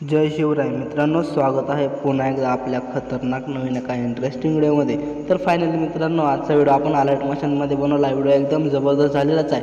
जय शिवराय. मित्रांनो स्वागत आहे पुन्हा एकदा आपल्या खतरनाक नवीन एका इंटरेस्टिंग व्हिडिओमध्ये तर फायनली मित्रांनो आजचा व्हिडिओ आपण अलर्ट मशीनमध्ये बनवला. व्हिडिओ एकदम जबरदस्त झालेलाच आहे.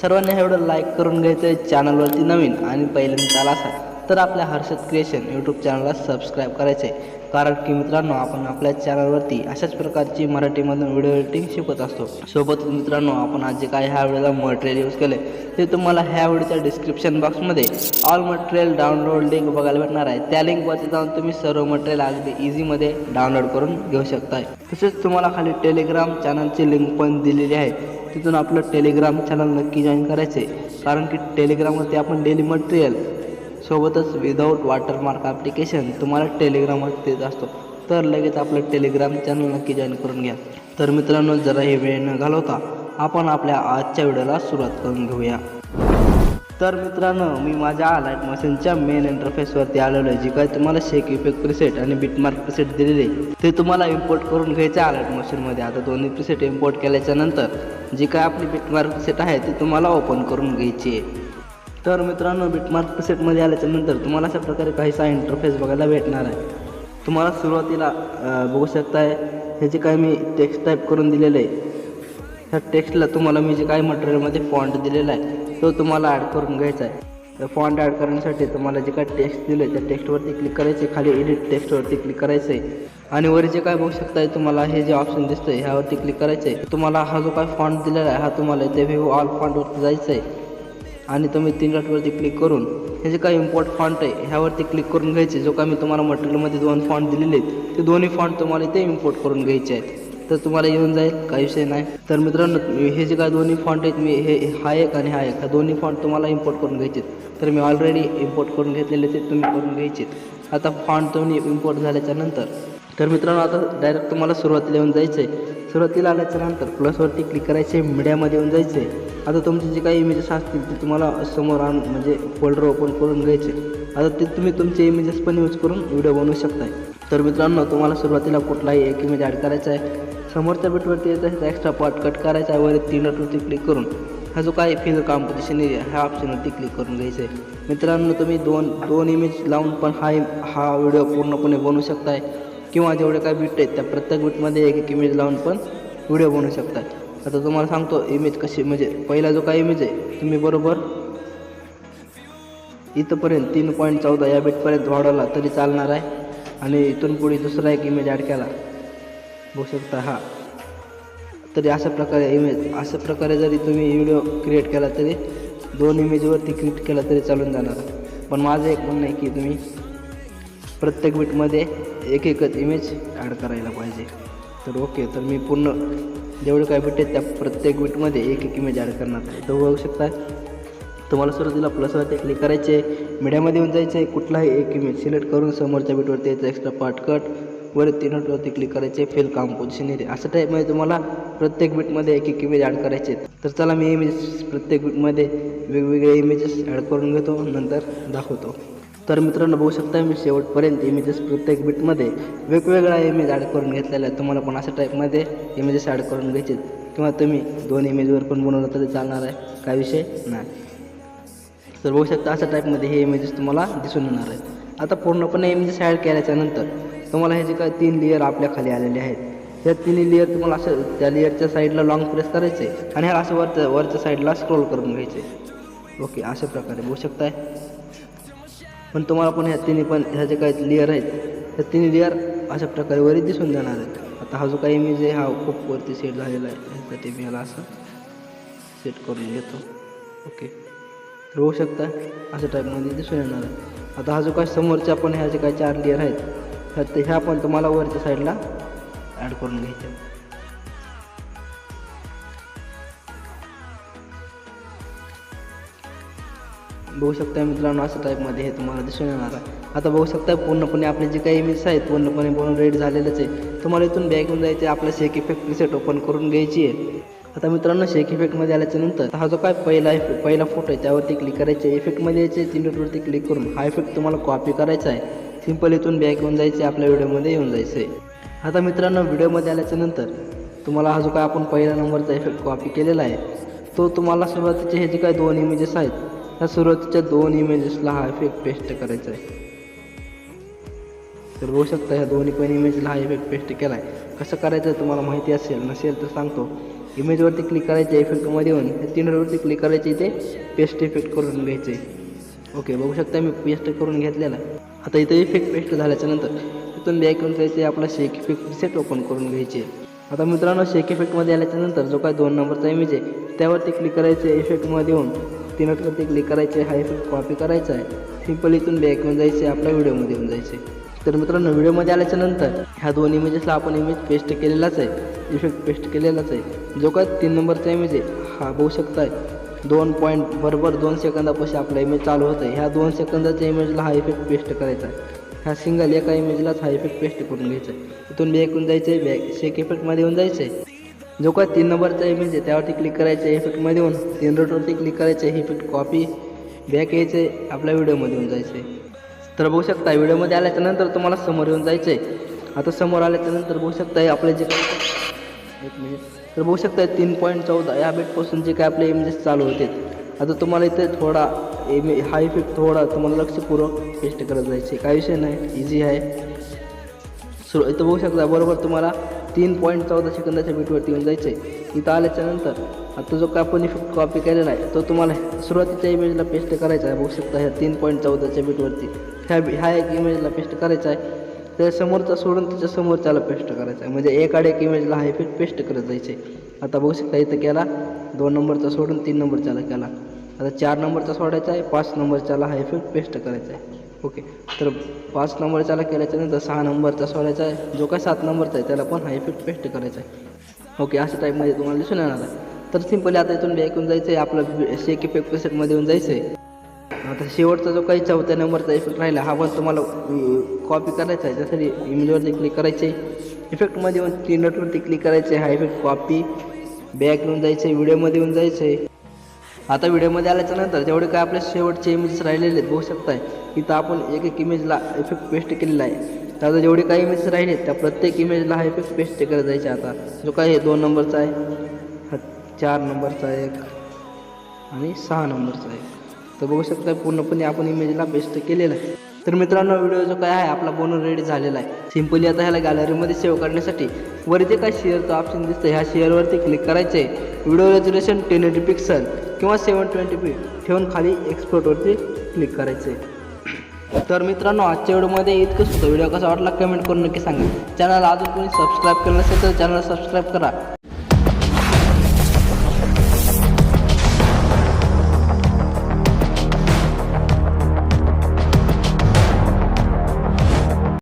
सर्वांनी हा व्हिडिओ लाईक करून घ्यायचं आहे चॅनलवरती नवीन आणि पहिल्यांदा आला असा तर आपल्या हर्षद क्रिएशन यूट्यूब चॅनलला सबस्क्राईब करायचं आहे. कारण की मित्रांनो आपण आपल्या चॅनलवरती अशाच प्रकारची मराठीमधून व्हिडिओ एडिटिंग शिकत असतो. सोबत मित्रांनो आपण आज जे काय ह्या व्हिडिओला मटेरियल यूज केले ते तुम्हाला ह्या व्हिडिओच्या डिस्क्रिप्शन बॉक्समध्ये ऑल मटेरियल डाउनलोड लिंक बघायला भेटणार आहे. त्या लिंकवरती जाऊन तुम्ही सर्व मटेरियल अगदी इझीमध्ये डाउनलोड करून घेऊ शकताय. तसेच तुम्हाला खाली टेलिग्राम चॅनलची लिंक पण दिलेली आहे. तिथून आपलं टेलिग्राम चॅनल नक्की जॉईन करायचे कारण की टेलिग्रामवरती आपण डेली मटेरियल सोबतच विदाऊट वॉटरमार्क ॲप्लिकेशन तुम्हाला टेलिग्रामवर देत असतो. तर लगेच आपलं टेलिग्राम चॅनल नक्की जॉईन करून घ्या. तर मित्रांनो जरा हे वेळ न घालवता आपण आपल्या आजच्या व्हिडिओला सुरुवात करून घेऊया. तर मित्रांनो मी माझ्या लाइट मशीनच्या मेन इंटरफेसवरती आलेलो आहे जी काय तुम्हाला शेक इफेक्ट प्रिसेट आणि बिटमार्क प्रिसेट दिलेले ते तुम्हाला इम्पोर्ट करून घ्यायचे आहे लाइट मशीनमध्ये आता दोन्ही प्रिसेट इम्पोर्ट केल्याच्यानंतर जी काय आपली बिटमार्क प्रिसेट आहे ती तुम्हाला ओपन करून घ्यायची आहे. तर मित्रांनो बिटमार्क सेटमध्ये आल्याच्यानंतर तुम्हाला अशा प्रकारे काहीसा इंटरफेस बघायला भेटणार आहे. तुम्हाला सुरुवातीला बघू शकताय हे जे काय मी टेक्स्ट टाईप करून दिलेलं आहे ह्या टेक्स्टला तुम्हाला मी जे काही मटेरियलमध्ये फॉन्ट दिलेला आहे तो तुम्हाला ॲड करून घ्यायचा आहे. तर फॉन्ट ॲड करण्यासाठी तुम्हाला जे काय टेक्स्ट दिलं आहे त्या टेक्स्टवरती क्लिक करायचे खाली एडिट टेक्स्टवरती क्लिक करायचं आहे. आणि वर जे काय बघू शकताय तुम्हाला हे जे ऑप्शन दिसतंय ह्यावरती क्लिक करायचं आहे. तुम्हाला हा जो काय फॉन्ट दिलेला आहे हा तुम्हाला इथे व्ह्यू ऑल फॉन्टवरती जायचं आहे. आणि तुम्ही तीन डॉटवरती क्लिक करून हे जे काही इम्पोर्ट फॉन्ट आहे ह्यावरती क्लिक करून घ्यायचे जो काय मी तुम्हाला मटेरियलमध्ये दोन फॉन्ट दिलेले आहेत ते दोन्ही फॉन्ट तुम्हाला इथे इम्पोर्ट करून घ्यायचे आहेत तर तुम्हाला येऊन जाईल काही विषय नाही तर मित्रांनो हे जे काय दोन्ही फॉन्ट आहेत मी हे हा एक आणि हा एक हा दोन्ही फॉन्ट तुम्हाला इम्पोर्ट करून घ्यायचे आहेत. तर मी ऑलरेडी इम्पोर्ट करून घेतलेले ते तुम्ही करून घ्यायचे आहेत. आता फॉन्ट तुम्ही इम्पोर्ट झाल्याच्यानंतर तर मित्रांनो आता डायरेक्ट तुम्हाला सुरुवातीला येऊन जायचं आहे सुरुवातीला आल्याच्यानंतर प्लसवरती क्लिक करायचे मीडियामध्ये येऊन जायचे आता तुमचे जे काही इमेजेस असतील ते तुम्हाला समोर आण म्हणजे फोल्डर ओपन करून घ्यायचे. आता ते तुम्ही तुमचे इमेजेस पण यूज करून व्हिडिओ बनवू शकताय. तर मित्रांनो तुम्हाला सुरुवातीला कुठलाही एक इमेज ॲड करायचा आहे. समोरच्या बेटवरती येत आहे एक्स्ट्रा पार्ट कट करायचा आहे. वर तीन डॉटवरती क्लिक करून. हा जो काय फिल कॉम्पिटिशन एरिया ह्या ऑप्शनवरती क्लिक करून घ्यायचं आहे मित्रांनो तुम्ही दोन दोन इमेज लावून पण हा हा व्हिडिओ पूर्णपणे बनवू शकताय. किंवा जेवढे काय बीट आहेत त्या प्रत्येक बीटमध्ये एक एक इमेज लावून पण व्हिडिओ बनवू शकतात. आता तुम्हाला सांगतो इमेज कशी म्हणजे पहिला जो काय इमेज आहे तुम्ही बरोबर इथंपर्यंत तीन पॉईंट चौदा या बीटपर्यंत वाढवला तरी चालणार आहे. आणि इथून पुढे दुसरा एक इमेज ॲड केला. बघू शकता हा. तरी अशा प्रकारे इमेज अशा प्रकारे जरी तुम्ही व्हिडिओ क्रिएट केला तरी दोन इमेजवरती क्रिएट केला तरी चालून जाणार. पण माझं एक म्हणणं आहे की तुम्ही प्रत्येक बीटमध्ये एक एकच इमेज ॲड करायला पाहिजे. तर ओके तर मी पूर्ण जेवढे काय बीट आहेत त्या प्रत्येक बीटमध्ये एक एक इमेज ॲड करणार आहे. तर बघू शकता तुम्हाला सुरुवातीला प्लसवरती क्लिक करायचे मीडियामध्ये येऊन जायचे कुठलाही एक इमेज सिलेक्ट करून समोरच्या बीटवरती यायचं एक्स्ट्रा पार्ट कट वर तीन नोटवरती क्लिक करायचे फेल कॉम्पोजिशन येते. अशा टाईपमध्ये तुम्हाला प्रत्येक बीटमध्ये एक एक इमेज ॲड करायचे आहेत. तर चला मी इमेज प्रत्येक बीटमध्ये वेगवेगळे इमेजेस ॲड करून घेतो नंतर दाखवतो. तर मित्रांनो बघू शकता मी शेवटपर्यंत इमेजेस प्रत्येक बीटमध्ये वेगवेगळा इमेज ॲड करून घेतलेला आहे तुम्हाला पण अशा टाईपमध्ये इमेजेस ॲड करून घ्यायचे आहेत. किंवा तुम्ही दोन इमेजवर पण बनवलं तरी चालणार आहे. काय विषय नाही. तर बघू शकता अशा टाईपमध्ये हे इमेजेस तुम्हाला दिसून येणार आहेत. आता पूर्णपणे इमेजेस ॲड केल्याच्यानंतर तुम्हाला हे जे काय तीन लेअर आपल्या खाली आलेले आहेत. त्या तिन्ही लेअर तुम्हाला असं त्या लेअरच्या साईडला लॉंग प्रेस करायचे आणि ह्या असं वरच्या वरच्या साईडला स्क्रोल करून घ्यायचे. ओके अशा प्रकारे बघू शकताय. पण तुम्हाला पण ह्या तिन्ही पण ह्या जे काही लेअर आहेत ह्या तिन्ही लेअर अशा प्रकारे वरी दिसून जाणार आहेत. आता हा जो काही इमेज आहे हा खूप वरती सेट झालेला आहे. ह्यासाठी मी याला असं सेट करून घेतो. ओके तर होऊ शकता अशा टाईपमध्ये दिसून येणार आहे. आता हा जो काय समोरच्या पण ह्या जे काही चार लेअर आहेत तर ह्या पण तुम्हाला वरच्या साईडला ॲड करून घ्यायच्या बघू शकता मित्रांनो अशा टाईपमध्ये हे तुम्हाला दिसून येणार आहे. आता बघू शकता पूर्णपणे आपले जे काही इमेज आहेत पूर्णपणे बनवून रेड झालेलंच आहे तुम्हाला इथून बॅग घेऊन जायचे आपल्या शेक इफेक्ट सेट ओपन करून घ्यायची आहे. आता मित्रांनो शेक इफेक्टमध्ये आल्याच्यानंतर हा जो काय पहिला इफेक्ट पहिला फोटो आहे त्यावरती क्लिक करायचे इफेक्टमध्ये यायचे तीन क्लिक करून हा इफेक्ट तुम्हाला कॉपी करायचा आहे. सिंपल इथून बॅक येऊन जायचे आपल्या व्हिडिओमध्ये येऊन जायचं आहे आता मित्रांनो व्हिडिओमध्ये आल्याच्यानंतर तुम्हाला हा जो काय आपण पहिल्या नंबरचा इफेक्ट कॉपी केलेला आहे तो तुम्हाला सुरुवातीचे हे जे काय दोन इमेजेस आहेत ह्या सुरुवातीच्या दोन इमेजेसला हा इफेक्ट पेस्ट करायचा आहे. तर बघू शकता ह्या दोन्ही पण इमेजला हा इफेक्ट पेस्ट केला आहे कसं करायचं तुम्हाला माहिती असेल नसेल तर सांगतो. इमेजवरती क्लिक करायचे इफेक्टमध्ये येऊन त्या तीनवरती क्लिक करायचे इथे पेस्ट इफेक्ट करून घ्यायचे. ओके बघू शकता मी पेस्ट करून घेतलेला. आता इथे इफेक्ट पेस्ट झाल्याच्यानंतर तिथून बॅक येऊन जायचे आपला शेक इफेक्ट सेट ओपन करून घ्यायचे. आता मित्रांनो शेक इफेक्टमध्ये आल्याच्यानंतर जो काय दोन नंबरचा इमेज आहे त्यावरती क्लिक करायचे इफेक्टमध्ये येऊन तीनवरती क्लिक करायचे हा इफेक्ट कॉपी करायचा आहे सिंपल इथून बॅक येऊन जायचे आपल्या व्हिडिओमध्ये येऊन जायचे तर मित्रांनो व्हिडिओमध्ये आल्याच्यानंतर ह्या दोन इमेजेसला आपण इमेज पेस्ट केलेलाच आहे इफेक्ट पेस्ट केलेलाच आहे. जो काय तीन नंबरचा इमेज आहे हा बघू शकताय. दोन पॉईंट बरोबर दोन सेकंदापाशी आपला इमेज चालू होतं आहे ह्या दोन सेकंदाच्या इमेजला हा इफेक्ट पेस्ट करायचा आहे. ह्या सिंगल एका इमेजलाच हा इफेक्ट पेस्ट करून घ्यायचा आहे. इथून बॅक येऊन जायचं आहे बॅक शेक इफेक्टमध्ये येऊन जायचं आहे जो काय तीन नंबरचा इमेज आहे म्हणजे त्यावरती क्लिक करायचं आहे इफेक्टमध्ये येऊन तीन रोटवरती क्लिक करायचं आहे इफेक्ट कॉपी बॅक यायचं आहे आपल्या व्हिडिओमध्ये येऊन जायचं आहे तर बघू शकता व्हिडिओमध्ये आल्याच्यानंतर तुम्हाला समोर येऊन जायचं आहे आता समोर आल्याच्यानंतर बघू शकता आपले जे काय एक मिनिट तर बघू शकता तीन पॉईंट चौदा या बेटपासून जे काय आपले इमेजेस चालू होते. आता तुम्हाला इथे थोडा इमे हा इफेक्ट थोडा तुम्हाला लक्षपूर्वक पेस्ट करत जायचे काय विषय नाही इझी आहे. सुरू इथं बघू शकता बरोबर तुम्हाला तीन पॉईंट चौदा सेकंदाच्या बीटवरती येऊन जायचं आहे इथं आल्याच्यानंतर आता जो काय आपण इफेक्ट कॉपी केलेला आहे तो तुम्हाला सुरुवातीच्या इमेजला पेस्ट करायचा आहे. बघू शकता ह्या तीन पॉईंट चौदाच्या बीटवरती ह्या बी ह्या एक इमेजला पेस्ट करायचा आहे. त्या समोरचा सोडून त्याच्या समोरच्याला पेस्ट करायचा आहे. म्हणजे एक एक इमेजला हा इफेक्ट पेस्ट करत जायचे आता बघू शकता इथं केला. दोन नंबरचा सोडून तीन नंबरच्याला केला. आता चार नंबरचा सोडायचा आहे. पाच नंबरच्याला हा इफेक्ट पेस्ट करायचा आहे. ओके. तर पाच नंबरच्याला केल्याच्यानंतर सहा नंबरचा सोडायचा आहे. जो काय सात नंबरचा आहे त्याला पण हा इफेक्ट पेस्ट करायचा आहे. ओके अशा टाईपमध्ये तुम्हाला दिसून येणार आहे. तर सिम्पली आता इथून बॅक येऊन जायचं आहे आपलं शेक इफेक्ट पेसेटमध्ये येऊन जायचं आहे आता शेवटचा जो काही चौथ्या नंबरचा इफेक्ट राहिला हा पण तुम्हाला कॉपी करायचा आहे. त्यासाठी इमेजवरती क्लिक करायचे इफेक्टमध्ये येऊन तीन नटवरती क्लिक करायचे हा इफेक्ट कॉपी बॅक येऊन जायचं आहे व्हिडिओमध्ये येऊन जायचं आहे आता व्हिडिओमध्ये आल्याच्यानंतर जेवढे काय आपले शेवटचे इमेजेस राहिलेले आहेत बघू शकताय इथं आपण एक एक इमेजला इफेक्ट पेस्ट केलेला आहे. आता जेवढे काही इमेजेस राहिले त्या प्रत्येक इमेजला हा इफेक्ट पेस्ट करत जायचे आता. जो काय हे दोन नंबरचा आहे चार नंबरचा एक आणि सहा नंबरचा एक. तर बघू शकता पूर्णपणे आपण इमेजला पेस्ट केलेला आहे. तर मित्रांनो व्हिडिओ जो काय आहे आपला बनवून रेडी झालेला आहे. सिम्पली आता ह्याला गॅलरीमध्ये सेव्ह करण्यासाठी वरती काय शेअरचं ऑप्शन दिसतं ह्या शेअरवरती क्लिक करायचं आहे video resolution ten eighty pixel किंवा सेवन ट्वेंटी पी ठेवून खाली एक्सपोर्टवरती क्लिक करायचं आहे तर मित्रांनो आजच्या व्हिडिओमध्ये इतकंच होतं. व्हिडिओ कसा वाटला कमेंट करून नक्की सांगा. चॅनल अजून कोणी सबस्क्राईब केलं नसेल तर चॅनल सबस्क्राईब करा.